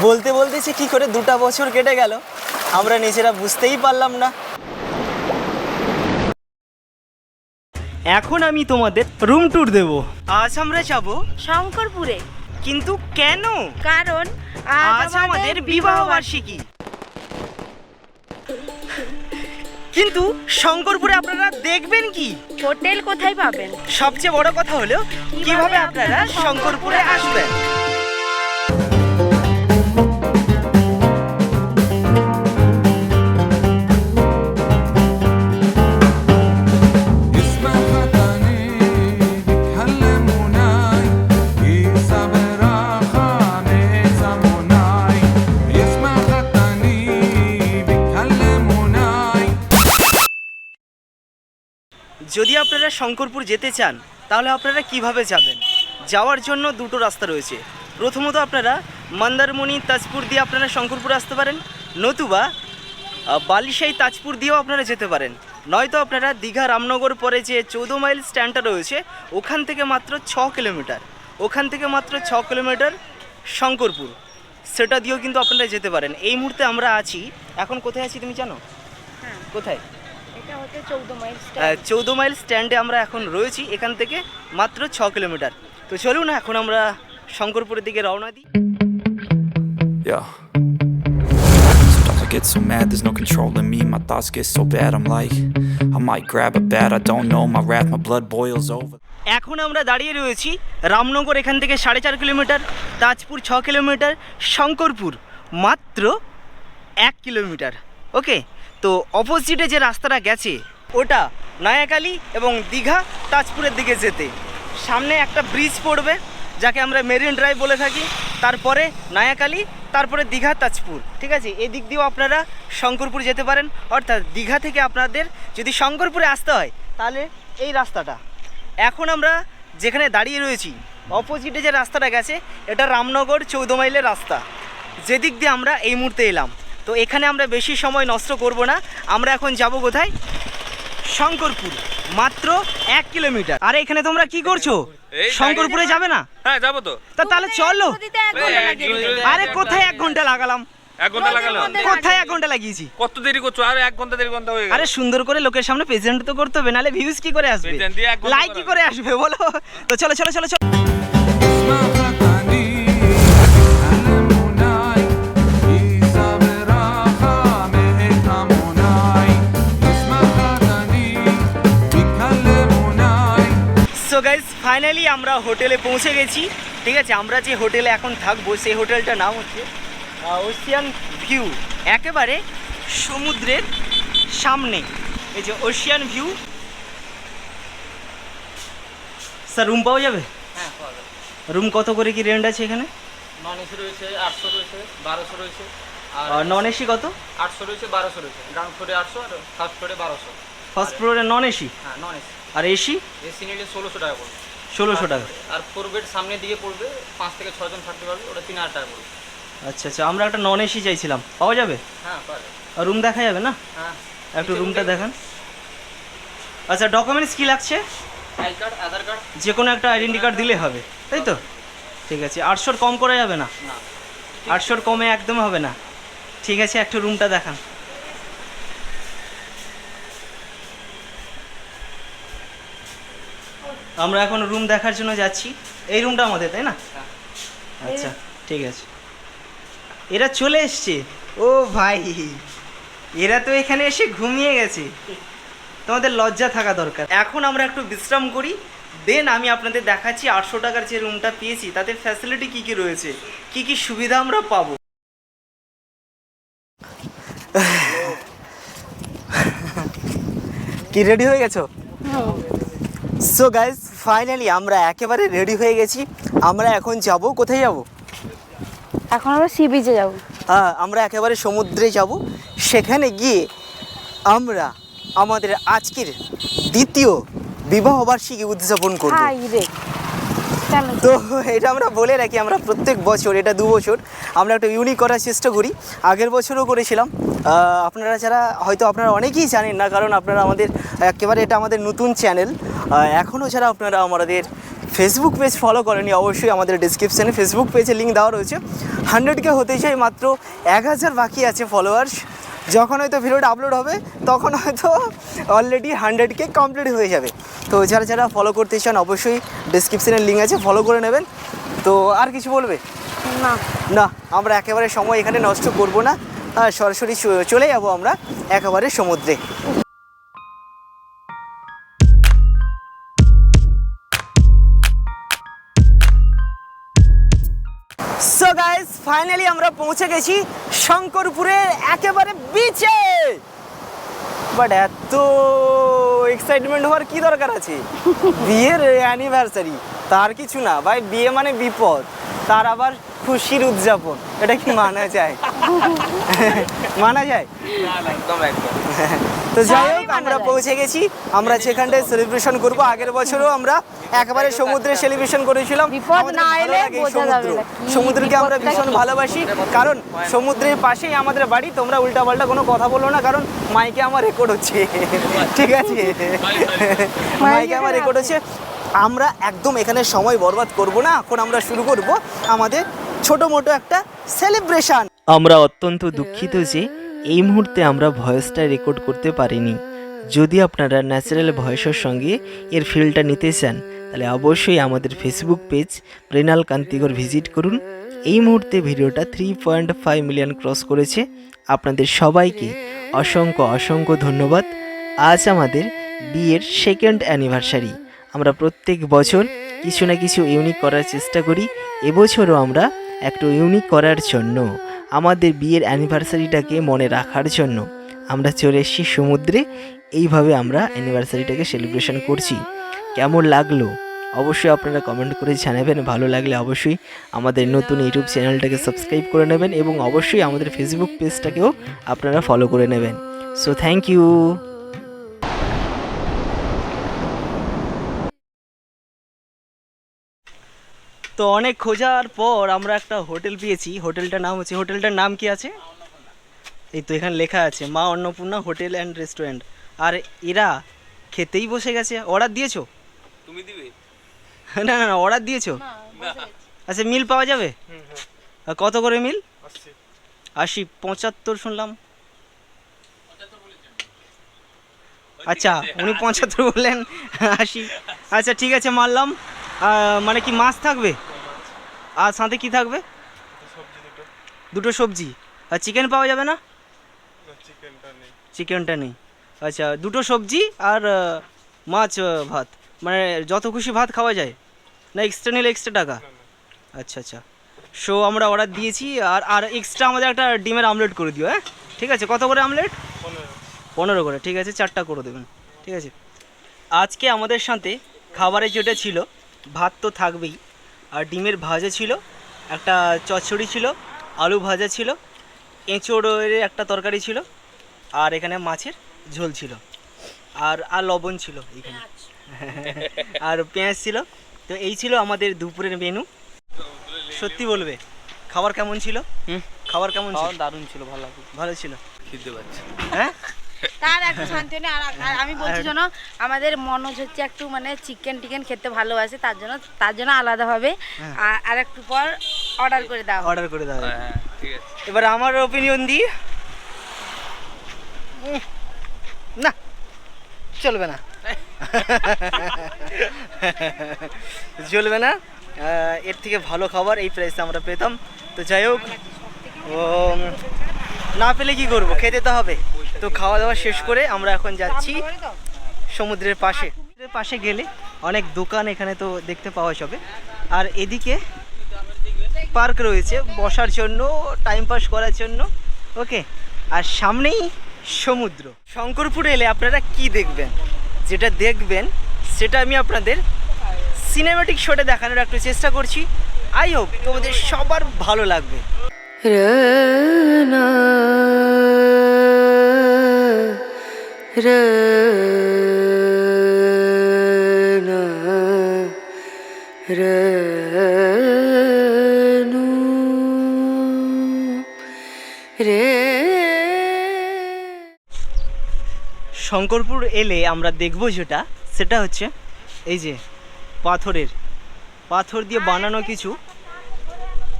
বলতে বলতে সে কী করে দুটা বছর কেটে গেল? আমরা নিজেরা বুঝতেই পারলাম না। এখন আমি তোমাদের রুম ট্যুর দেব। আজ আমরা যাব শঙ্করপুরে। কিন্তু কেন? কারণ আজ আমাদের বিবাহ বার্ষিকী কিন্তু শঙ্করপুরে আপনারা দেখবেন কি? হোটেল কোথায় পাবেন? সবচেয়ে বড় কথা হলো কীভাবে আপনারা শঙ্করপুরে আসবেন? যদি আপনারা শঙ্করপুর যেতে চান তাহলে আপনারা কীভাবে যাবেন? যাওয়ার জন্য দুটো রাস্তা রয়েছে। প্রথমত আপনারা মন্দারমণি তাজপুর দিয়ে আপনারা শঙ্করপুর আসতে পারেন নতুবা বালিশাই তাজপুর দিয়েও আপনারা যেতে পারেন। নয়তো আপনারা দীঘা রামনগর পরে যে চৌদ্দ মাইল স্ট্যান্ডটা রয়েছে ওখান থেকে মাত্র ছ কিলোমিটার। ওখান থেকে মাত্র ছ কিলোমিটার শঙ্করপুর। সেটা দিয়েও কিন্তু আপনারা যেতে পারেন। এই মুহূর্তে আমরা আছি। এখন কোথায় আছি তুমি জানো? হ্যাঁ। কোথায়? চৌদ্দ মাইল স্ট্যান্ডে আমরা এখন রয়েছি এখান থেকে মাত্র ছ কিলোমিটার তো চলুন এখন আমরা শঙ্করপুরের দিকে রওনা দিই get so mad, there's no controlling me. My thoughts get so bad, I'm like, I might grab a bat, I don't know. My wrath, my blood boils over. এখন আমরা দাঁড়িয়ে রয়েছি রামনগর এখান থেকে সাড়ে চার কিলোমিটার তাজপুর ছ কিলোমিটার শঙ্করপুর মাত্র এক কিলোমিটার ওকে তো অপোজিটে যে রাস্তাটা গেছে, ওটা নয়াকালী এবং দীঘা তাজপুরের দিকে যেতে। সামনে একটা ব্রিজ পড়বে, যাকে আমরা মেরিন ড্রাইভ বলে থাকি। তারপরে নয়াকালী তারপরে দীঘা, তাজপুর। ঠিক আছে? এদিক দিয়েও আপনারা শঙ্করপুর যেতে পারেন। অর্থাৎ দীঘা থেকে আপনাদের যদি শঙ্করপুরে আসতে হয়, তাহলে এই রাস্তাটা। এখন আমরা যেখানে দাঁড়িয়ে রয়েছি অপোজিটে যে রাস্তাটা গেছে, এটা রামনগর চৌদ্দ মাইলের রাস্তা। যেদিক দিয়ে আমরা এই মুহূর্তে এলাম। তো এখানে আমরা বেশি সময় নষ্ট করব না। আমরা এখন যাব কোথায় শঙ্করপুর। মাত্র এক কিলোমিটার। আরে এখানে তোমরা কি করছ? শঙ্করপুরে যাবে। না? হ্যাঁ যাব তো। তা তাহলে চলো। আরে কোথায় এক ঘণ্টা লাগালাম? এক ঘণ্টা লাগালো কোথায় এক ঘণ্টা লাগিয়েছি? কত দেরি করছ? আর এক ঘণ্টা দেড় ঘণ্টা হয়ে গেল। আরে সুন্দর করে লোকের সামনে প্রেজেন্ট তো করতে হবে নাহলে ভিউজ কি করে আসবে? লাইক কি করে আসবে বলো? তো চলো চলো চলো চলো। গাইজ ফাইনালি আমরা হোটেলে পৌঁছে গেছি। ঠিক আছে আমরা যে হোটেলে এখন থাকব সেই হোটেলটার নাম হচ্ছে ওশিয়ান ভিউ একেবারে সমুদ্রের সামনে। এই যে ওশিয়ান ভিউ স্যার রুম পাওয়া যাবে? রুম কত করে কি রেন্ট আছে এখানে? নন এসি রয়েছে আটশো রয়েছে বারোশো রয়েছে আর আর নন এসি কত? আটশো রয়েছে বারোশো রয়েছে। গ্রাউন্ড ফ্লোরে আটশো আর ফার্স্ট ফ্লোরে বারোশো। ফার্স্ট ফ্লোরে নন এসি হ্যাঁ নন এসি আর এসি এসি নিলে ষোলোশো টাকা পড়বে। ষোলোশো টাকা। আর ফোর বেড সামনের দিকে পড়বে পাঁচ থেকে ছজন থাকতে পারবে ওটা তিন হাজার টাকা পড়বে। আচ্ছা আচ্ছা আমরা একটা নন এসি চাইছিলাম। পাওয়া যাবে? হ্যাঁ আর রুম দেখা যাবে না? হ্যাঁ। একটু রুমটা দেখান। আচ্ছা ডকুমেন্টস কি লাগছে? আই কার্ড আধার কার্ড যে কোনো একটা আইডেন্টি কার্ড দিলে হবে তাই তো? ঠিক আছে আটশোর কম করা যাবে না? না। আটশোর কমে একদম হবে না। ঠিক আছে একটু রুমটা দেখান। আমরা এখন রুম দেখার জন্য যাচ্ছি। এই রুমটা আমাদের তাই না? হ্যাঁ। আচ্ছা ঠিক আছে। এরা চলে এসছে। ও ভাই এরা তো এখানে এসে ঘুমিয়ে গেছে। তোমাদের লজ্জা থাকা দরকার। এখন আমরা একটু বিশ্রাম করি। দেন আমি আপনাদের দেখাচ্ছি আটশো টাকার যে রুমটা পেয়েছি তাতে ফ্যাসিলিটি কি কি রয়েছে? কি কি সুবিধা আমরা পাবো? কি রেডি হয়ে গেছো? সো গাইজ ফাইনালি আমরা একেবারে রেডি হয়ে গেছি। আমরা এখন যাব কোথায় যাব? এখন আমরা সি বিচে যাব। হ্যাঁ আমরা একেবারে সমুদ্রে যাব। সেখানে গিয়ে আমরা আমাদের আজকের দ্বিতীয় বিবাহ বার্ষিকী উদযাপন করব। রে। তো এটা আমরা বলে রাখি আমরা প্রত্যেক বছর এটা দু বছর আমরা একটা ইউনিক করার চেষ্টা করি। আগের বছরও করেছিলাম আপনারা যারা হয়তো আপনারা অনেকেই জানেন না কারণ আপনারা আমাদের একেবারে এটা আমাদের নতুন চ্যানেল এখনও যারা আপনারা আমাদের ফেসবুক পেজ ফলো করেনি অবশ্যই আমাদের ডিসক্রিপশানে ফেসবুক পেজে লিঙ্ক দেওয়া রয়েছে। হান্ড্রেডকে হতে চাই মাত্র এক হাজার বাকি আছে ফলোয়ার্স যখন হয়তো ভিডিওটা আপলোড হবে তখন হয়তো অলরেডি হান্ড্রেডকে কমপ্লিট হয়ে যাবে। তো যারা যারা ফলো করতে চান অবশ্যই ডিসক্রিপশানের লিঙ্ক আছে ফলো করে নেবেন। তো আর কিছু বলবে? না। না আমরা একেবারে সময় এখানে নষ্ট করব না। সরাসরি চলে যাব আমরা একেবারে সমুদ্রে। সো গাইস ফাইনালি আমরা পৌঁছে গেছি শঙ্করপুরের একেবারে বিচে বাট এত এক্সাইটমেন্ট হওয়ার কি দরকার আছে? বিয়ের অ্যানিভার্সারি তার কিছু না। ভাই, বিয়ে মানে বিপদ, তার আবার খুশির উদযাপন, এটা কি মানা যায়? মানা যায়? একদম একদম তো যাই হোক আমরা পৌঁছে গেছি। আমরা সেখানটায় সেলিব্রেশন করব আগের বছরও আমরা একেবারে সমুদ্রে সেলিব্রেশন করেছিলাম। সমুদ্র। সমুদ্রকে আমরা ভীষণ ভালোবাসি। কারণ সমুদ্রের পাশেই আমাদের বাড়ি তোমরা উল্টাপাল্টা কোনো কথা বলো না কারণ মাইকে আমার রেকর্ড হচ্ছে। ঠিক আছে? মাইকে আমার রেকর্ড হচ্ছে। আমরা একদম এখানে সময় বরবাদ করব না এখন আমরা শুরু করব আমাদের ছোট মোটো একটা সেলিব্রেশন আমরা অত্যন্ত দুঃখিত যে এই মুহূর্তে আমরা ভয়েসটা রেকর্ড করতে পারিনি। যদি আপনারা ন্যাচারাল ভয়েসের সঙ্গে এর ফিলটা নিতে চান, তাহলে অবশ্যই আমাদের Facebook page Mrinal Kantigar visit করুন। এই মুহূর্তে ভিডিওটা three point five million cross করেছে। আপনাদের সবাইকে অসংখ্য অসংখ্য ধন্যবাদ। আজ আমাদের বিয়ের সেকেন্ড অ্যানিভার্সারি আমরা প্রত্যেক বছর কিছু না কিছু ইউনিক করার চেষ্টা করি। এবছরও আমরা একটু ইউনিক করার জন্য, আমাদের বিয়ের অ্যানিভার্সারিটাকে মনে রাখার জন্য আমরা চলে এসেছি সমুদ্রে। এইভাবে আমরা অ্যানিভার্সারিটাকে সেলিব্রেশন করছি। কেমন লাগল? অবশ্যই আপনারা কমেন্ট করে জানাবেন। ভালো লাগলে অবশ্যই আমাদের নতুন ইউটিউব চ্যানেলটাকে সাবস্ক্রাইব করে নেবেন এবং অবশ্যই আমাদের ফেসবুক পেজটাকেও আপনারা ফলো করে নেবেন। সো থ্যাংক ইউ তো অনেক খোঁজার পর আমরা একটা হোটেল পেয়েছি। হোটেলটার নাম হচ্ছে হোটেলটার নাম কি আছে? এই তো এখানে লেখা আছে Ma Annapurna hotel and restaurant. আর এরা খেতেই বসে গেছে। অর্ডার দিয়েছ? তুমি দিবে? না না না অর্ডার দিয়েছ? আচ্ছা মিল পাওয়া যাবে? কত করে মিল? আশি। পঁচাত্তর শুনলাম। আচ্ছা উনি পঁচাত্তর বললেন আশি। আচ্ছা ঠিক আছে মারলাম। মানে কি মাছ থাকবে? আর সাথে কি থাকবে? দুটো সবজি আর চিকেন পাওয়া যাবে না? চিকেনটা নেই। আচ্ছা দুটো সবজি আর মাছ ভাত। মানে যত খুশি ভাত খাওয়া যায়? না এক্সট্রা নিলে এক্সট্রা টাকা? আচ্ছা আচ্ছা। সো আমরা অর্ডার দিয়েছি আর আর এক্সট্রা আমাদের একটা ডিমের আমলেট করে দিও হ্যাঁ? ঠিক আছে? কত করে আমলেট পনেরো। করে। ঠিক আছে চারটা করে দেবেন। ঠিক আছে? আজকে আমাদের সাথে খাবারে যেটা ছিল ভাত তো থাকবেই। আর ডিমের ভাজা ছিল একটা চচ্চড়ি ছিল আলু ভাজা ছিল এঁচোড়ের একটা তরকারি ছিল আর এখানে মাছের ঝোল ছিল। আর আর লবণ ছিল এখানে। আর পেঁয়াজ ছিল। তো এই ছিল আমাদের দুপুরের মেনু। সত্যি বলবে খাবার কেমন ছিল? খাবার কেমন ছিল? দারুণ ছিল ভালো ভালো ছিল। খিদে পাচ্ছে। হ্যাঁ? তার একটু শান্তি নেই। আর আর আমি বলছি শোনো আমাদের মনোজ হচ্ছে একটু মানে চিকেন টিকেন খেতে ভালোবাসে তার জন্য তার জন্য আলাদাভাবে আর আর একটু পর অর্ডার করে দাও। অর্ডার করে দাও। হ্যাঁ ঠিক আছে। এবার আমার ওপিনিয়ন দিই। না চলবে না। চলবে না। এর থেকে ভালো খাবার এই প্রাইসে আমরা পেতাম। তো যাই হোক ও না পেলে কি করব? খেতে তো হবে। তো খাওয়া দাওয়া শেষ করে আমরা এখন যাচ্ছি সমুদ্রের পাশে। পাশে গেলে অনেক দোকান এখানে তো দেখতে পাওয়া যাবে। আর এদিকে পার্ক রয়েছে বসার জন্য টাইম পাস করার জন্য। ওকে আর সামনেই সমুদ্র। শঙ্করপুরে এলে আপনারা কি দেখবেন? যেটা দেখবেন, সেটা আমি আপনাদের সিনেমেটিক শোটে দেখানোর একটু চেষ্টা করছি। আই হোপ তোমাদের সবার ভালো লাগবে। শঙ্করপুর এলে আমরা দেখব যেটা সেটা হচ্ছে এই যে পাথরের পাথর দিয়ে বানানো কিছু।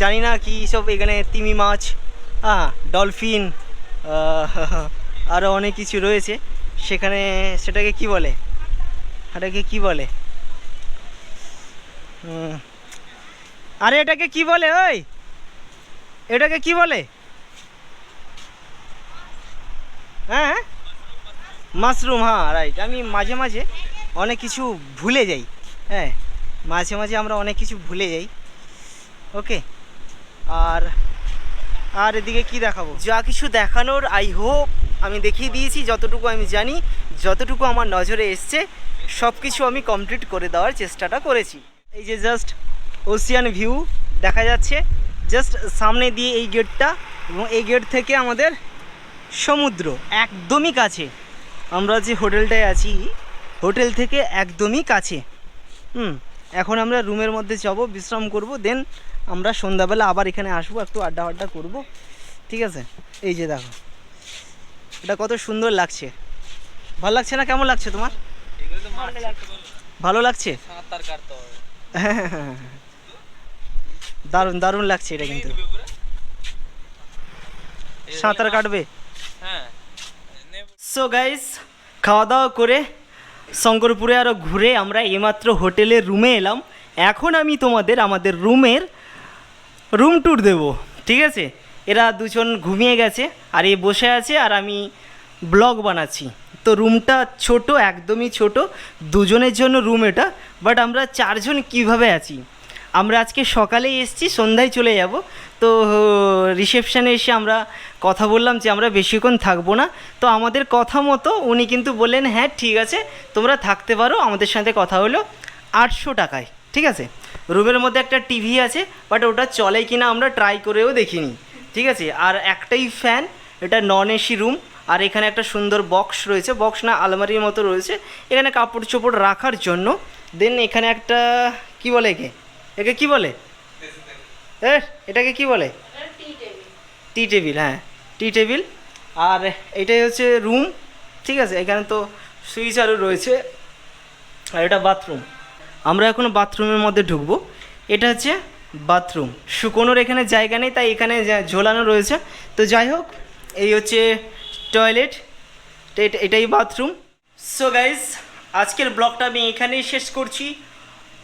জানি না কি সব এখানে তিমি মাছ হ্যাঁ ডলফিন আরও অনেক কিছু রয়েছে। সেখানে সেটাকে কি বলে? এটাকে কি বলে? আরে এটাকে কি বলে ওই? এটাকে কি বলে? হ্যাঁ মাশরুম হ্যাঁ রাইট আমি মাঝে মাঝে অনেক কিছু ভুলে যাই। হ্যাঁ মাঝে মাঝে আমরা অনেক কিছু ভুলে যাই। ওকে আর আর এদিকে কি দেখাবো? যা কিছু দেখানোর আই হোপ আমি দেখিয়ে দিয়েছি, যতটুকু আমি জানি, যতটুকু আমার নজরে এসছে সব কিছু আমি কমপ্লিট করে দেওয়ার চেষ্টাটা করেছি। এই যে জাস্ট ওসিয়ান ভিউ দেখা যাচ্ছে জাস্ট সামনে দিয়ে এই গেটটা এবং এই গেট থেকে আমাদের সমুদ্র একদমই কাছে। আমরা যে হোটেলটায় আছি, হোটেল থেকে একদমই কাছে। হুম, এখন আমরা রুমের মধ্যে যাব, বিশ্রাম করব দেন আমরা সন্ধ্যাবেলা আবার এখানে আসব, একটু আড্ডা আড্ডা করব। ঠিক আছে? এই যে দেখো। এটা কত সুন্দর লাগছে। ভালো লাগছে না? কেমন লাগছে তোমার? ভালো লাগছে? দারুণ দারুণ লাগছে এটা কিন্তু। সাঁতার কাটবে? সো গাইস খাওয়া দাওয়া করে শঙ্করপুরে আরও ঘুরে আমরা এইমাত্র হোটেলের রুমে এলাম। এখন আমি তোমাদের আমাদের রুমের রুম ট্যুর দেব, ঠিক আছে? এরা দুজন ঘুমিয়ে গেছে, আর এ বসে আছে, আর আমি ব্লগ বানাচ্ছি। তো রুমটা ছোট, একদমই ছোট, দুজনের জন্য রুম এটা বাট আমরা চারজন কীভাবে আছি? আমরা আজকে সকালে এসেছি, সন্ধ্যায় চলে যাব। তো রিসেপশানে এসে আমরা কথা বললাম যে আমরা বেশিক্ষণ থাকব না। তো আমাদের কথা মতো উনি কিন্তু বললেন হ্যাঁ ঠিক আছে, তোমরা থাকতে পারো, আমাদের সাথে কথা হলো আটশো টাকায়, ঠিক আছে? রুমের মধ্যে একটা টিভি আছে বাট ওটা চলে কি না আমরা ট্রাই করেও দেখিনি। ঠিক আছে? আর একটাই ফ্যান এটা নন এসি রুম আর এখানে একটা সুন্দর বক্স রয়েছে। বক্স না, আলমারির মতো রয়েছে। এখানে কাপড় চোপড় রাখার জন্য দেন এখানে একটা, কি বলে একে? একে কি বলে? এটাকে কি বলে? টি টেবিল হ্যাঁ টি টেবিল আর এটাই হচ্ছে রুম ঠিক আছে? এখানে তো সুইচ আরও রয়েছে। আর এটা বাথরুম আমরা এখন বাথরুমের মধ্যে ঢুকবো। এটা হচ্ছে বাথরুম। শুকোনোর এখানে জায়গা নেই, তাই এখানে ঝোলানো রয়েছে। তো যাই হোক, এই হচ্ছে টয়লেট। এটা- এটাই বাথরুম। সো গাইজ আজকের ব্লগটা আমি এখানেই শেষ করছি।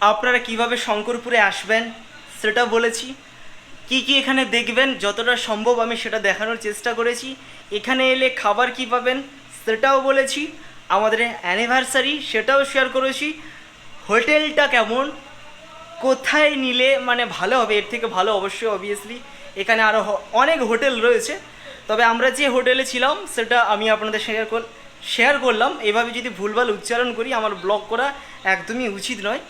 আপনারা কীভাবে শঙ্করপুরে আসবেন, সেটা বলেছি। কি কি এখানে দেখবেন, যতটা সম্ভব আমি সেটা দেখানোর চেষ্টা করেছি। এখানে এলে খাবার কি পাবেন, সেটাও বলেছি। আমাদের অ্যানিভার্সারি সেটাও শেয়ার করেছি। হোটেলটা কেমন? কোথায় নিলে মানে ভালো হবে? এর থেকে ভালো অবশ্যই অবভিয়াসলি এখানে আরও অনেক হোটেল রয়েছে। তবে আমরা যে হোটেলে ছিলাম, সেটা আমি আপনাদের শেয়ার কর শেয়ার করলাম। এভাবে যদি ভুলভাল উচ্চারণ করি, আমার ব্লগ করা একদমই উচিত নয়।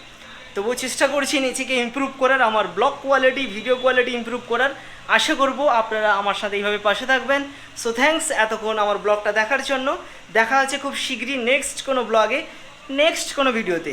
তবুও চেষ্টা করছি নিজেকে ইমপ্রুভ করার, আমার blog quality video quality improve করার। আশা করব আপনারা আমার সাথে এইভাবে পাশে থাকবেন। সো থ্যাঙ্কস এতক্ষণ আমার ব্লগটা দেখার জন্য। দেখা হচ্ছে খুব শীঘ্রই নেক্সট কোনো ব্লগে নেক্সট কোনো ভিডিওতে